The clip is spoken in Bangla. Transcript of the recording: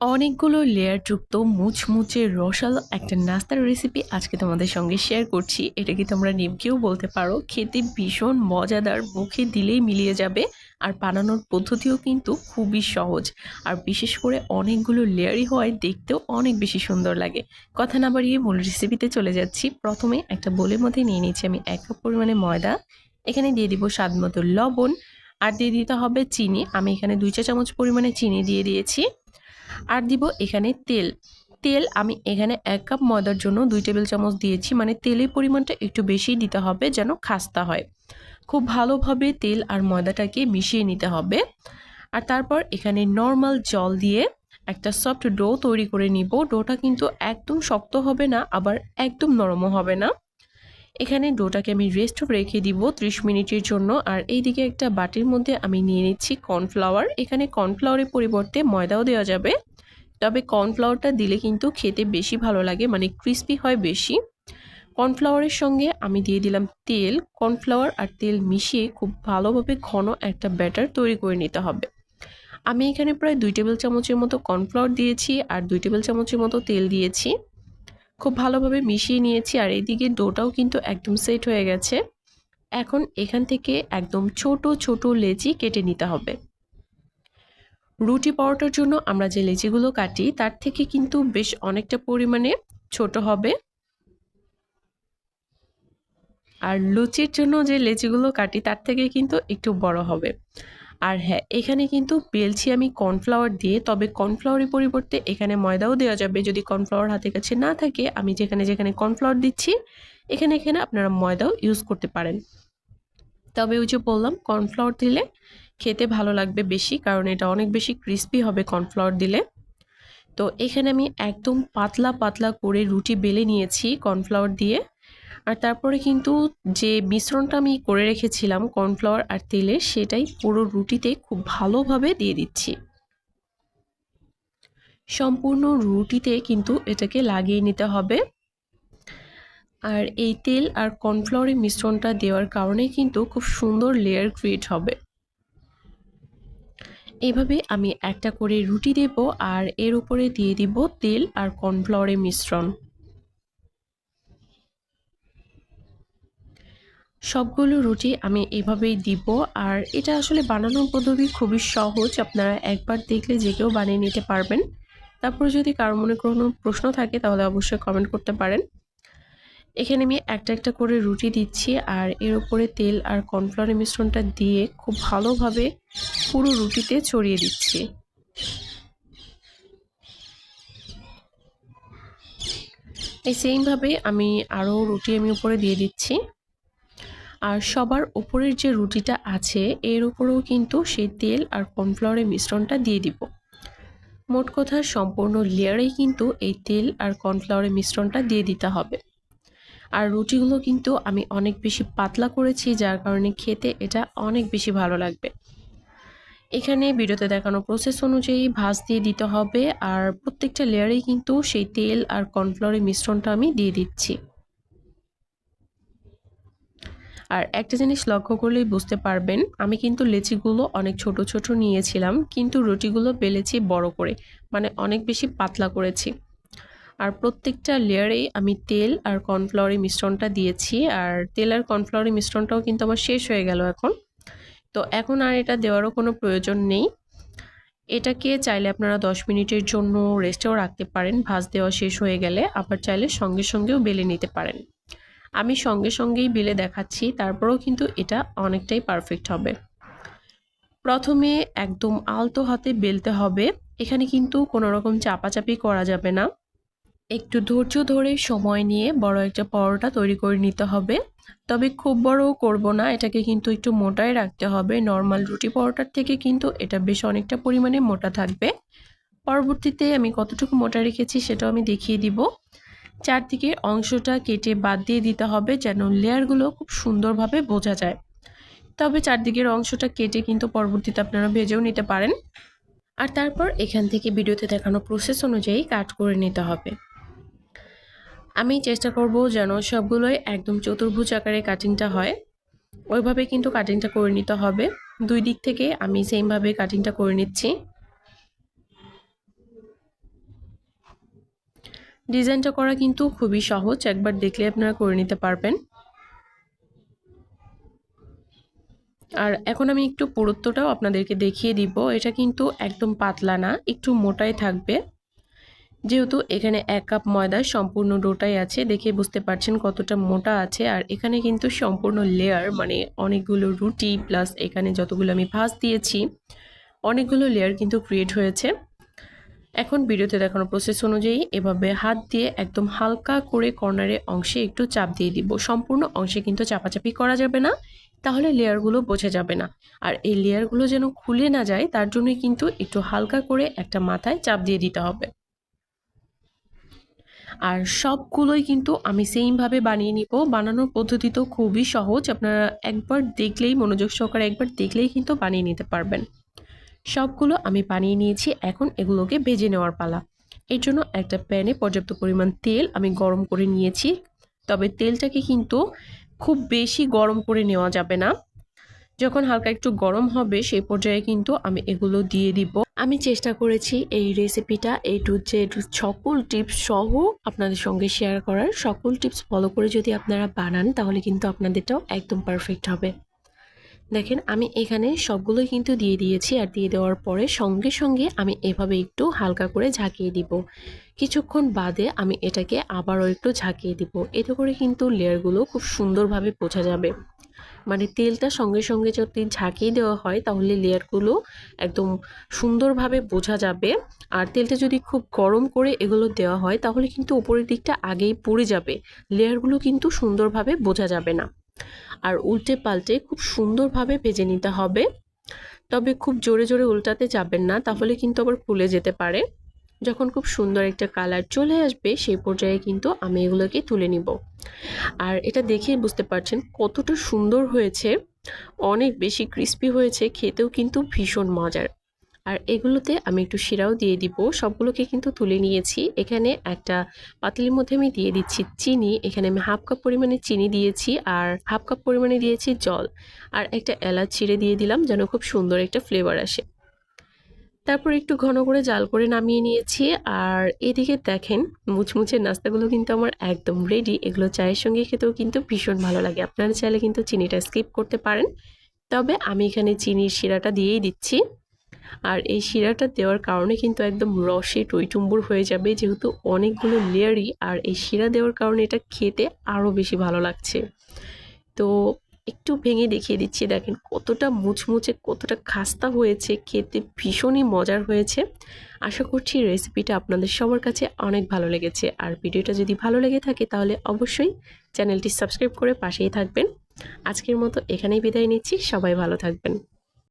অনেকগুলো লেয়ারযুক্ত, মুচমুচে, রসালো একটা নাস্তার রেসিপি আজকে তোমাদের সঙ্গে শেয়ার করছি। এটা কি তোমরা নিমকেও বলতে পারো? খেতে ভীষণ মজাদার, মুখে দিলেই মিলিয়ে যাবে আর বানানোর পদ্ধতিও কিন্তু খুবই সহজ। আর বিশেষ করে অনেকগুলো লেয়ারই হয়, দেখতেও অনেক বেশি সুন্দর লাগে। কথা না বাড়িয়ে মূল রেসিপিতে চলে যাচ্ছি। প্রথমে একটা বোলের মধ্যে নিয়ে নিচ্ছি আমি এক কাপ পরিমাণে ময়দা। এখানে দিয়ে দিব স্বাদ মতো লবণ। আর দিয়ে দিতে হবে চিনি। আমি এখানে দুই চা চামচ পরিমাণে চিনি দিয়ে দিয়েছি। আর দিব এখানে তেল। তেল আমি এখানে এক কাপ ময়দার জন্য দুই টেবিল চামচ দিয়েছি। মানে তেলের পরিমাণটা একটু বেশি দিতে হবে যেন খাস্তা হয়। খুব ভালোভাবে তেল আর ময়দাটাকে মিশিয়ে নিতে হবে। আর তারপর এখানে নর্মাল জল দিয়ে একটা সফট ডো তৈরি করে নিব। ডোটা কিন্তু একদম শক্ত হবে না, আবার একদম নরমও হবে না। এখানে ডোটাকে আমি রেস্ট রেখে দিব ত্রিশ মিনিটের জন্য। আর এইদিকে একটা বাটির মধ্যে আমি নিয়ে নিচ্ছি কর্নফ্লাওয়ার এখানে কর্নফ্লাওয়ারের পরিবর্তে ময়দাও দেওয়া যাবে। তবে কর্নফ্লাওয়ারটা দিলে কিন্তু খেতে বেশি ভালো লাগে মানে ক্রিস্পি হয় বেশি। কর্নফ্লাওয়ারের সঙ্গে আমি দিয়ে দিলাম তেল। কর্নফ্লাওয়ার আর তেল মিশিয়ে খুব ভালোভাবে ঘন একটা ব্যাটার তৈরি করে নিতে হবে। আমি এখানে প্রায় দুই টেবিল চামচের মতো কর্নফ্লাওয়ার দিয়েছি আর দুই টেবিল চামচের মতো তেল দিয়েছি। খুব ভালোভাবে মিশিয়ে নিয়েছি আর এদিকে ডোটাও কিন্তু একদম সেট হয়ে গেছে। এখন এখান থেকে একদম ছোট ছোট লেচি কেটে নিতে হবে। রুটি পরোটার জন্য আমরা যে লেচিগুলো কাটি, তার থেকে কিন্তু বেশ অনেকটা পরিমাণে ছোট হবে। আর লুচির জন্য যে লেচিগুলো কাটি, তার থেকে কিন্তু একটু বড় হবে। আর হ্যাঁ এখানে কিন্তু বেলছি আমি কর্নফ্লাওয়ার দিয়ে, তবে কর্নফ্লাওয়ারের পরিবর্তে এখানে ময়দাও দেওয়া যাবে। যদি কর্নফ্লাওয়ার হাতের কাছে না থাকে, আমি যেখানে যেখানে কর্নফ্লাওয়ার দিচ্ছি, এখানে এখানে আপনারা ময়দাও ইউজ করতে পারেন। তবে ওই যে বললাম, কর্নফ্লাওয়ার দিলে খেতে ভালো লাগবে বেশি, কারণ এটা অনেক বেশি ক্রিস্পি হবে কর্নফ্লাওয়ার দিলে। তো এখানে আমি একদম পাতলা পাতলা করে রুটি বেলে নিয়েছি কর্নফ্লাওয়ার দিয়ে। আর তারপরে কিন্তু যে মিশ্রণটা আমি করে রেখেছিলাম কর্নফ্লাওয়ার আর তেলে, সেটাই পুরো রুটিতে খুব ভালোভাবে দিয়ে দিচ্ছি। সম্পূর্ণ রুটিতে কিন্তু এটাকে লাগিয়ে নিতে হবে। আর এই তেল আর কর্নফ্লাওয়ারের মিশ্রণটা দেওয়ার কারণে কিন্তু খুব সুন্দর লেয়ার ক্রিয়েট হবে। এভাবে আমি একটা করে রুটি দেব আর এর উপরে দিয়ে দিব তেল আর কর্নফ্লাওয়ারের মিশ্রণ। সবগুলো রুটি আমি এভাবেই দিব। আর এটা আসলে বানানোর পদ্ধতি খুবই সহজ। আপনারা একবার দেখলে যে কেউ বানিয়ে নিতে পারবেন। তারপরে যদি কারও মনে কোনো প্রশ্ন থাকে, তাহলে অবশ্যই কমেন্ট করতে পারেন। এখানে আমি একটা একটা করে রুটি দিচ্ছি। আর এর উপরে তেল আর কর্নফ্লাওয়ারের মিশ্রণটা দিয়ে খুব ভালোভাবে পুরো রুটিতে ছড়িয়ে দিচ্ছি। এই সেমভাবে আমি আরও রুটি আমি উপরে দিয়ে দিচ্ছি। আর সবার ওপরের যে রুটিটা আছে, এর উপরেও কিন্তু সেই তেল আর কর্নফ্লাওয়ারের মিশ্রণটা দিয়ে দিব। মোট কথা, সম্পূর্ণ লেয়ারেই কিন্তু এই তেল আর কর্নফ্লাওয়ারের মিশ্রণটা দিয়ে দিতে হবে। আর রুটিগুলো কিন্তু আমি অনেক বেশি পাতলা করেছি, যার কারণে খেতে এটা অনেক বেশি ভালো লাগবে। এখানে ভিডিওতে দেখানো প্রসেস অনুযায়ী ভাজ দিয়ে দিতে হবে, আর প্রত্যেকটা লেয়ারেই কিন্তু সেই তেল আর কর্নফ্লাওয়ারের মিশ্রণটা আমি দিয়ে দিচ্ছি। আর একটা জিনিস লক্ষ্য করলেই বুঝতে পারবেন, আমি কিন্তু লেচিগুলো অনেক ছোট ছোট নিয়েছিলাম, কিন্তু রুটিগুলো বেলেছি বড় করে মানে অনেক বেশি পাতলা করেছি। আর প্রত্যেকটা লেয়ারেই আমি তেল আর কর্নফ্লাওয়ারের মিশ্রণটা দিয়েছি, আর তেল আর কর্নফ্লাওয়ারের মিশ্রণটাও কিন্তু আমার শেষ হয়ে গেল এখন। তো এখন আর এটা দেওয়ারও কোনো প্রয়োজন নেই। এটাকে চাইলে আপনারা দশ মিনিটের জন্য রেস্টেও রাখতে পারেন, ভাজ দেওয়া শেষ হয়ে গেলে, আবার চাইলে সঙ্গে সঙ্গেও বেলে নিতে পারেন। আমি সঙ্গে সঙ্গেই বেলে দেখাচ্ছি, তারপরেও কিন্তু এটা অনেকটাই পারফেক্ট হবে। প্রথমে একদম আলতো হাতে বেলতে হবে, এখানে কিন্তু কোনো রকম চাপাচাপি করা যাবে না। একটু ধৈর্য ধরে সময় নিয়ে বড় একটা পরোটা তৈরি করে নিতে হবে। তবে খুব বড়ও করব না, এটাকে কিন্তু একটু মোটাই রাখতে হবে। নর্মাল রুটি পরোটার থেকে কিন্তু এটা বেশ অনেকটা পরিমাণে মোটা থাকবে। পরবর্তীতে আমি কতটুকু মোটা রেখেছি সেটাও আমি দেখিয়ে দিব। চারদিকের অংশটা কেটে বাদ দিয়ে দিতে হবে যেন লেয়ারগুলো খুব সুন্দরভাবে বোঝা যায়। তবে চারদিকের অংশটা কেটে কিন্তু পরবর্তীতে আপনারা ভেজেও নিতে পারেন। আর তারপর এখান থেকে ভিডিওতে দেখানো প্রসেস অনুযায়ী কাট করে নিতে হবে। আমি চেষ্টা করব যেন সবগুলোই একদম চতুর্ভুজ আকারে কাটিংটা হয়। ওইভাবে কিন্তু কাটিংটা করে নিতে হবে। দুই দিক থেকে আমি সেমভাবে কাটিংটা করে নিচ্ছি। ডিজাইনটা করা কিন্তু খুবই সহজ। একবার দেখলে আপনারা করে নিতে পারবেন। আর এখন আমি একটু পুরুত্বটাও আপনাদেরকে দেখিয়ে দিব। এটা কিন্তু একদম পাতলা না, একটু মোটাই থাকবে। যেহেতু এখানে এক কাপ ময়দা সম্পূর্ণ ডোটাই আছে, দেখে বুঝতে পারছেন কতটা মোটা আছে। আর এখানে কিন্তু সম্পূর্ণ লেয়ার মানে অনেকগুলো রুটি প্লাস এখানে যতগুলো আমি ভাজ দিয়েছি, অনেকগুলো লেয়ার কিন্তু ক্রিয়েট হয়েছে। এখন ভিডিওতে দেখানো প্রসেস অনুযায়ী এভাবে হাত দিয়ে একদম হালকা করে কর্নারের অংশে একটু চাপ দিয়ে দিব। সম্পূর্ণ অংশে কিন্তু চাপাচাপি করা যাবে না, তাহলে লেয়ারগুলো বোঝা যাবে না। আর এই লেয়ারগুলো যেন খুলে না যায়, তার জন্যই কিন্তু একটু হালকা করে একটা মাথায় চাপ দিয়ে দিতে হবে। আর সবগুলোই কিন্তু আমি সেইমভাবে বানিয়ে নিব। বানানোর পদ্ধতি তো খুবই সহজ। আপনারা একবার দেখলেই, মনোযোগ সহকারে একবার দেখলেই কিন্তু বানিয়ে নিতে পারবেন। সবগুলো আমি বানিয়ে নিয়েছি, এখন এগুলোকে ভেজে নেওয়ার পালা। এর জন্য একটা প্যানে পর্যাপ্ত পরিমাণ তেল আমি গরম করে নিয়েছি। তবে তেলটাকে কিন্তু খুব বেশি গরম করে নেওয়া যাবে না। যখন হালকা একটু গরম হবে, সেই পর্যায়ে কিন্তু আমি এগুলো দিয়ে দিব। আমি চেষ্টা করেছি এই রেসিপিটা এই টু জেড সকল টিপস সহ আপনাদের সঙ্গে শেয়ার করার। সকল টিপস ফলো করে যদি আপনারা বানান, তাহলে কিন্তু আপনাদেরটাও একদম পারফেক্ট হবে। দেখেন, আমি এখানে সবগুলোই কিন্তু দিয়ে দিয়েছি আর দিয়ে দেওয়ার পরে সঙ্গে সঙ্গে আমি এভাবে একটু হালকা করে ঝাঁকিয়ে দিব। কিছুক্ষণ বাদে আমি এটাকে আবারও একটু ঝাঁকিয়ে দিব। এতে করে কিন্তু লেয়ারগুলো খুব সুন্দরভাবে বোঝা যাবে। মানে তেলটা সঙ্গে সঙ্গে যদি ঝাঁকিয়ে দেওয়া হয়, তাহলে লেয়ারগুলো একদম সুন্দরভাবে বোঝা যাবে। আর তেলটা যদি খুব গরম করে এগুলো দেওয়া হয়, তাহলে কিন্তু উপরের দিকটা আগেই পড়ে যাবে। লেয়ারগুলো কিন্তু সুন্দরভাবে বোঝা যাবে না। আর উল্টে পাল্টে খুব সুন্দরভাবে ভেজে নিতে হবে। তবে খুব জোরে জোরে উল্টাতে যাবেন না, তাহলে কিন্তু আবার ফুলে যেতে পারে। যখন খুব সুন্দর একটা কালার চলে আসবে, সেই পর্যায়ে কিন্তু আমি এগুলোকে তুলে নিব। আর এটা দেখে বুঝতে পারছেন কতটা সুন্দর হয়েছে। অনেক বেশি ক্রিস্পি হয়েছে, খেতেও কিন্তু ভীষণ মজার। আর এগুলোতে আমি একটু শিরাও দিয়ে দিব। সবগুলোকে কিন্তু তুলে নিয়েছি। এখানে একটা পাতিলের মধ্যে আমি দিয়ে দিচ্ছি চিনি। এখানে আমি হাফ কাপ পরিমাণে চিনি দিয়েছি আর হাফ কাপ পরিমাণে দিয়েছি জল। আর একটা এলাচ ছিঁড়ে দিয়ে দিলাম যেন খুব সুন্দর একটা ফ্লেভার আসে। তারপর একটু ঘন করে জাল করে নামিয়ে নিয়েছি। আর এদিকে দেখেন মুচমুচের নাস্তাগুলো কিন্তু আমার একদম রেডি এগুলো চায়ের সঙ্গে খেতেও কিন্তু ভীষণ ভালো লাগে। আপনারা চাইলে কিন্তু চিনিটা স্কিপ করতে পারেন। তবে আমি এখানে চিনির শিরাটা দিয়েই দিচ্ছি। আর এই শিরাটা দেওয়ার কারণে কিন্তু একদম রসে টইটুম্বুর হয়ে যাবে, যেহেতু অনেকগুলো লেয়ারই আর এই শিরা দেওয়ার কারণে এটা খেতে আরও বেশি ভালো লাগছে। তো একটু ভেঙে দেখিয়ে দিচ্ছি, দেখেন কতটা মুচমুচে, কতটা খাস্তা হয়েছে, খেতে ভীষণই মজার হয়েছে। আশা করছি রেসিপিটা আপনাদের সবার কাছে অনেক ভালো লেগেছে। আর ভিডিওটা যদি ভালো লেগে থাকে তাহলে অবশ্যই চ্যানেলটি সাবস্ক্রাইব করে পাশেই থাকবেন। আজকের মতো এখানেই বিদায় নিচ্ছি, সবাই ভালো থাকবেন।